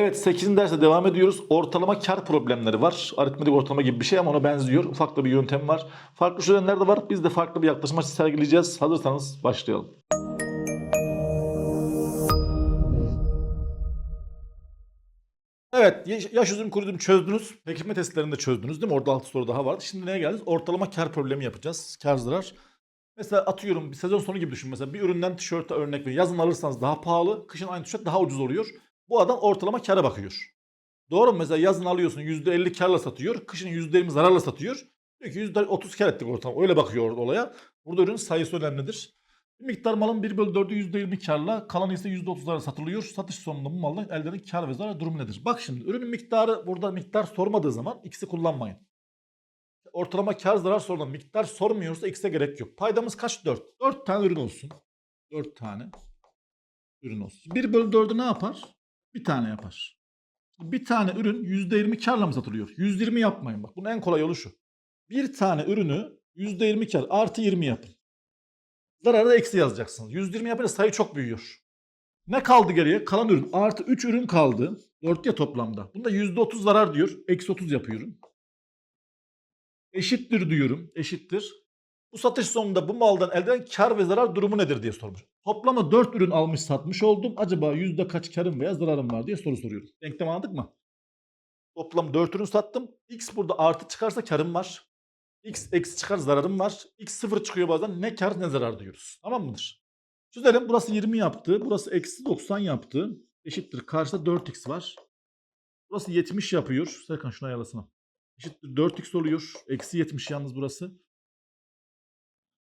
Evet 8. derste devam ediyoruz. Ortalama kar problemleri var. Aritmetik ortalama gibi bir şey ama ona benziyor. Ufak da bir yöntem var. Farklı çözenler de var. Biz de farklı bir yaklaşım sergileyeceğiz. Hazırsanız başlayalım. Evet yaş üzüm kurudum çözdünüz. Pekişme testlerinde çözdünüz değil mi? Orada 6 soru daha vardı. Şimdi neye geldiniz? Ortalama kar problemi yapacağız. Kar zarar. Mesela atıyorum bir sezon sonu gibi düşün. Mesela bir üründen tişörte örnek verin. Yazın alırsanız daha pahalı. Kışın aynı tişört daha ucuz oluyor. Bu adam ortalama kara bakıyor. Doğru mu? Mesela yazın alıyorsun %50 karla satıyor. Kışın %20 zararla satıyor. Diyor ki %30 kar ettik ortalama. Öyle bakıyor olaya. Burada ürün sayısı önemlidir. Bir miktar malın 1 bölü 4'ü %20 karla, kalanı ise %30'lara satılıyor. Satış sonunda bu maldan elde edilen kar ve zarar durumu nedir? Bak şimdi ürünün miktarı burada miktar sormadığı zaman x'i kullanmayın. Ortalama kar zarar sorulur. Miktar sormuyorsa x'e gerek yok. Paydamız kaç? 4. 4 tane ürün olsun. 4 tane ürün olsun. 1 bölü 4'ü ne yapar? Bir tane yapar. Bir tane ürün %20 karla mı satılıyor? 120 yapmayın bak. Bunun en kolay yolu şu. Bir tane ürünü %20 kar artı 20 yapın. Zararı da eksi yazacaksınız. 120 yapınca sayı çok büyüyor. Ne kaldı geriye? Kalan ürün. Artı 3 ürün kaldı. 4 ya toplamda. Bunda %30 zarar diyor. Eksi 30 yapıyorum. Eşittir diyorum. Eşittir. Bu satış sonunda bu maldan elde edilen kar ve zarar durumu nedir diye sormuş. Toplamda 4 ürün almış satmış oldum. Acaba yüzde kaç karım veya zararım var diye soru soruyorum. Denklem anladık mı? Toplam 4 ürün sattım. X burada artı çıkarsa karım var. X eksi çıkar zararım var. X sıfır çıkıyor bazen. Ne kar ne zarar diyoruz. Tamam mıdır? Çözelim. Burası 20 yaptı. Burası eksi 90 yaptı. Eşittir. Karşıda 4x var. Burası 70 yapıyor. Serkan şunu ayarlasana. Eşittir 4x oluyor. Eksi 70 yalnız burası.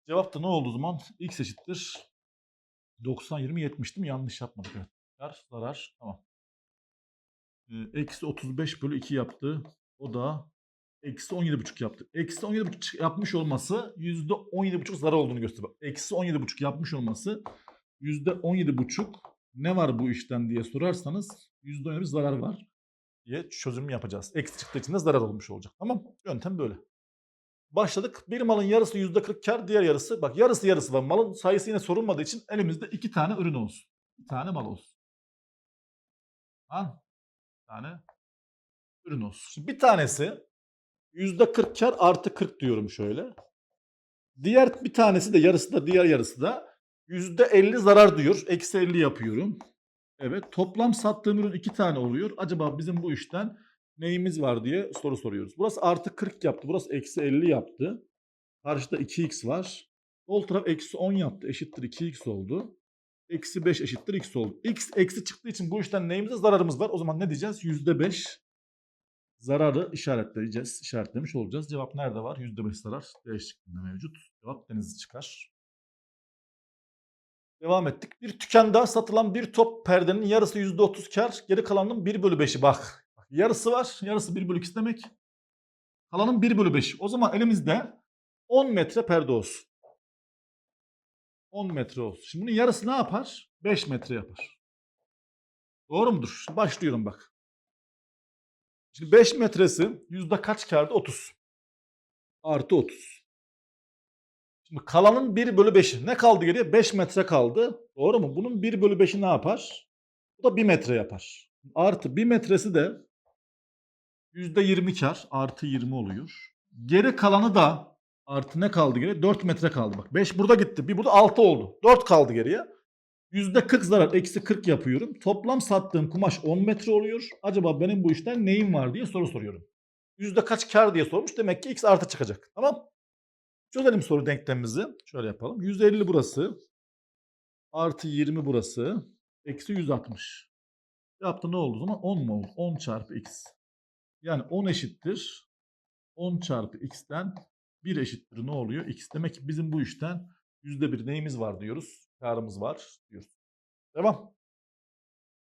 Cevap da ne oldu o zaman? X eşittir. 90, 20, 70 değil mi? Yanlış yapmadık. Evet. Kar, zarar. Tamam. Eksi 35 bölü 2 yaptı. O da eksi 17,5 yaptı. Eksi 17,5 yapmış olması yüzde 17,5 zarar olduğunu gösteriyor. Eksi 17,5 yapmış olması yüzde 17,5 ne var bu işten diye sorarsanız yüzde 17 zarar var diye çözüm yapacağız. Eksi çıktığı için de zarar olmuş olacak. Tamam Yöntem böyle. Başladık. Bir malın yarısı %40 kar, diğer yarısı bak yarısı yarısı var. Malın sayısı yine sorulmadığı için elimizde iki tane ürün olsun. Bir tane mal olsun. Ha? Bir tane ürün olsun. Şimdi bir tanesi %40 kar artı 40 diyorum şöyle. Diğer bir tanesi de yarısı da diğer yarısı da %50 zarar diyor. Eksi 50 yapıyorum. Evet toplam sattığım ürün iki tane oluyor. Acaba bizim bu işten neyimiz var diye soru soruyoruz. Burası artı 40 yaptı. Burası eksi 50 yaptı. Karşıda 2x var. Sol taraf eksi 10 yaptı. Eşittir 2x oldu. Eksi 5 eşittir x oldu. x eksi çıktığı için bu işten neyimize zararımız var. O zaman ne diyeceğiz? %5 zararı işaretleyeceğiz. İşaretlemiş olacağız. Cevap nerede var? %5 zarar D mevcut. Cevap denizi çıkar. Devam ettik. Bir dükkanda satılan bir top perdenin yarısı %30 kar. Geri kalanının 1 bölü 5'i bak. Yarısı var. Yarısı 1 bölü 2 demek. Kalanın 1 bölü 5'i. O zaman elimizde 10 metre perde olsun. 10 metre olsun. Şimdi bunun yarısı ne yapar? 5 metre yapar. Doğru mudur? Başlıyorum bak. Şimdi 5 metresi yüzde kaç kardı? 30. Artı 30. Şimdi kalanın 1 bölü 5'i. Ne kaldı geriye? 5 metre kaldı. Doğru mu? Bunun 1 bölü 5'i ne yapar? Bu da 1 metre yapar. Artı 1 metresi de %20 kar. Artı 20 oluyor. Geri kalanı da artı ne kaldı geriye? 4 metre kaldı. Bak 5 burada gitti. Bir burada 6 oldu. 4 kaldı geriye. %40 zarar. Eksi 40 yapıyorum. Toplam sattığım kumaş 10 metre oluyor. Acaba benim bu işten neyim var diye soru soruyorum. Yüzde kaç kar diye sormuş. Demek ki x artı çıkacak. Tamam. Çözelim soru denklemimizi. Şöyle yapalım. 150 burası. Artı 20 burası. Eksi 160. Yaptı ne oldu o zaman? 10 mu oldu? 10 çarpı x. Yani 10 eşittir. 10 çarpı x'ten 1 eşittir ne oluyor? x. Demek ki bizim bu işten %1 neyimiz var diyoruz? Karımız var diyoruz. Devam.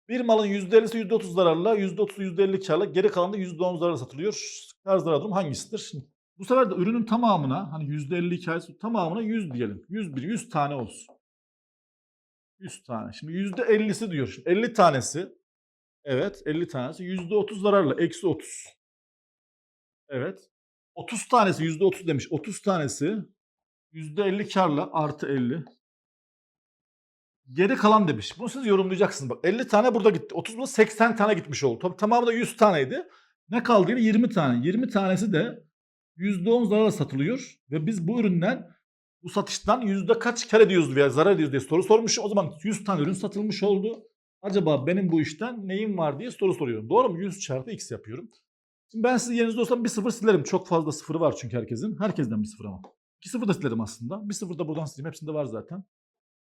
Bir malın %50'si %30 zararla, %30'u %50 karla, geri kalan da %10 zararla satılıyor. Kar zarar durum hangisidir? Şimdi bu sefer de ürünün tamamına hani %50 hikayesi tamamına 100 diyelim. 101, 100 tane olsun. 100 tane. Şimdi %50'si diyor. Şimdi 50 tanesi. Evet 50 tanesi %30 zararla. Eksi 30. Evet. 30 tanesi %30 demiş. 30 tanesi %50 karla artı 50. Geri kalan demiş. Bunu siz yorumlayacaksınız. Bak 50 tane burada gitti. 30 burada 80 tane gitmiş oldu. Tabii tamamı da 100 taneydi. Ne kaldı? yine? 20 tane. 20 tanesi de %10 zararla satılıyor. Ve biz bu üründen bu satıştan yüzde kaç kar ediyoruz veya zarar ediyoruz diye soru sormuşum. O zaman 100 tane ürün satılmış oldu. Acaba benim bu işten neyim var diye soru soruyorum. Doğru mu? 100 çarpı x yapıyorum. Şimdi ben sizin yerinizde olsam bir sıfır silerim. Çok fazla sıfırı var çünkü herkesin. Herkesten bir sıfır ama. İki sıfır da silerim aslında. Bir sıfır da buradan sileyim. Hepsinde var zaten.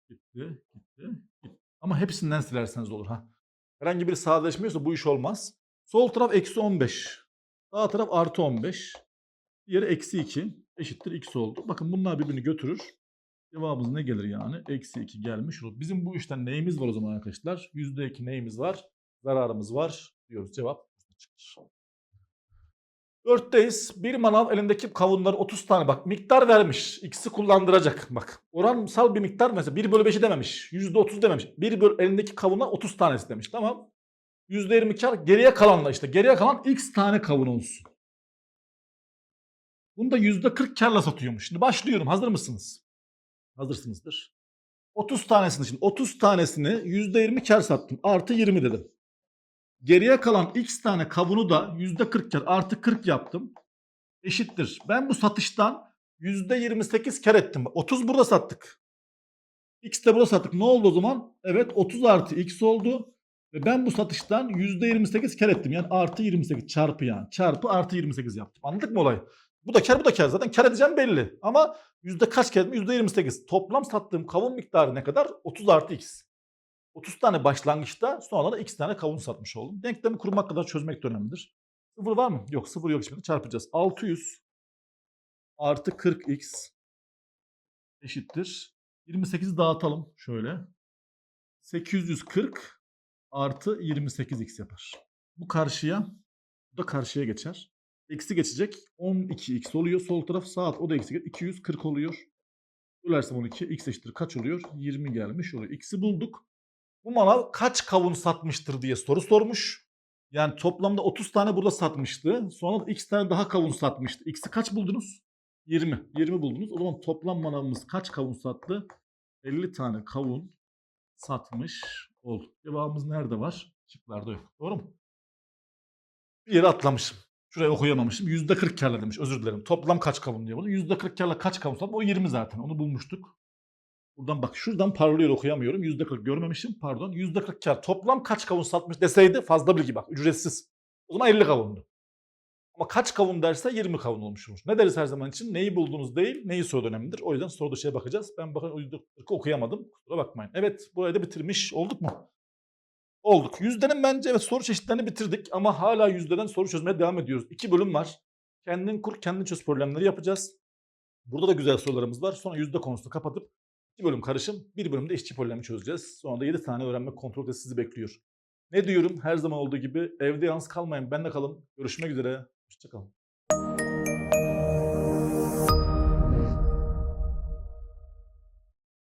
Gitti, gitti, gitti. Ama hepsinden silerseniz olur ha. Herhangi biri sadeleşmiyorsa bu iş olmaz. Sol taraf eksi 15. Sağ taraf artı 15. Diğeri eksi 2 eşittir x oldu. Bakın bunlar birbirini götürür. Cevabımız ne gelir yani? Eksi 2 gelmiş olur. Bizim bu işten neyimiz var o zaman arkadaşlar? %2 neyimiz var? Zararımız var diyoruz. Cevap çıkar. Dörtteyiz. Bir manav elindeki kavunları 30 tane bak miktar vermiş. X'i kullandıracak. Bak oransal bir miktar mesela 1 bölü 5'i dememiş. %30 dememiş. 1 bölü elindeki kavuna 30 tanesi demiş. Tamam. %20 kar geriye kalanla işte. Geriye kalan X tane kavun olsun. Bunu da %40 karla satıyormuş. Şimdi başlıyorum. Hazır mısınız? Hazırsınızdır. 30 tanesini şimdi 30 tanesini %20 kar sattım. Artı 20 dedim. Geriye kalan x tane kavunu da %40 kar artı 40 yaptım. Eşittir. Ben bu satıştan %28 kar ettim. 30 burada sattık. X de burada sattık. Ne oldu o zaman? Evet 30 artı x oldu. Ve ben bu satıştan %28 kar ettim. Yani artı 28 çarpı yani. Çarpı artı 28 yaptım. Anladık mı olayı? Bu da kar bu da kar. Zaten kar edeceğim belli. Ama yüzde kaç kar ettim? %28. Toplam sattığım kavun miktarı ne kadar? 30 artı x. 30 tane başlangıçta sonra da x tane kavun satmış oldum. Denklemi kurmak kadar çözmek de önemlidir. Sıfır var mı? Yok sıfır yok şimdi çarpacağız. 600 artı 40x eşittir. 28'i dağıtalım şöyle. 840 artı 28x yapar. Bu karşıya, bu da karşıya geçer. Eksi geçecek. 12x oluyor. Sol taraf saat o da eksi. 240 oluyor. Bölersem 12. X eşittir kaç oluyor? 20 gelmiş oluyor. X'i bulduk. Bu manav kaç kavun satmıştır diye soru sormuş. Yani toplamda 30 tane burada satmıştı. Sonra x tane daha kavun satmıştı. X'i kaç buldunuz? 20. 20 buldunuz. O zaman toplam manavımız kaç kavun sattı? 50 tane kavun satmış oldu. Cevabımız nerede var? Şıklarda yok. Doğru mu? Bir yere atlamışım. Şuraya okuyamamışım. Yüzde 40 karla demiş. Özür dilerim. Toplam kaç kavun diye bunu. Yüzde 40 karla kaç kavun sattı? O 20 zaten. Onu bulmuştuk. Buradan bak şuradan parlıyor okuyamıyorum. Yüzde 40 görmemişim pardon. Yüzde 40 kar. Toplam kaç kavun satmış deseydi fazla bilgi bak. Ücretsiz. O zaman 50 kavundu. Ama kaç kavun derse 20 kavun olmuş olur. Ne deriz her zaman için? Neyi buldunuz değil, neyi soru önemlidir. O yüzden soruda şeye bakacağız. Ben bakın yüzde 40'ı okuyamadım. Kusura bakmayın. Evet burayı da bitirmiş olduk mu? Olduk. Yüzdenin bence evet soru çeşitlerini bitirdik ama hala yüzdeden soru çözmeye devam ediyoruz. İki bölüm var. Kendin kur, kendin çöz problemleri yapacağız. Burada da güzel sorularımız var. Sonra yüzde konusunu kapatıp iki bölüm karışım, bir bölümde işçi problemi çözeceğiz. Sonra da 7 tane öğrenme kontrol testi sizi bekliyor. Ne diyorum? Her zaman olduğu gibi evde yalnız kalmayın. Benle kalın. Görüşmek üzere. Hoşçakalın.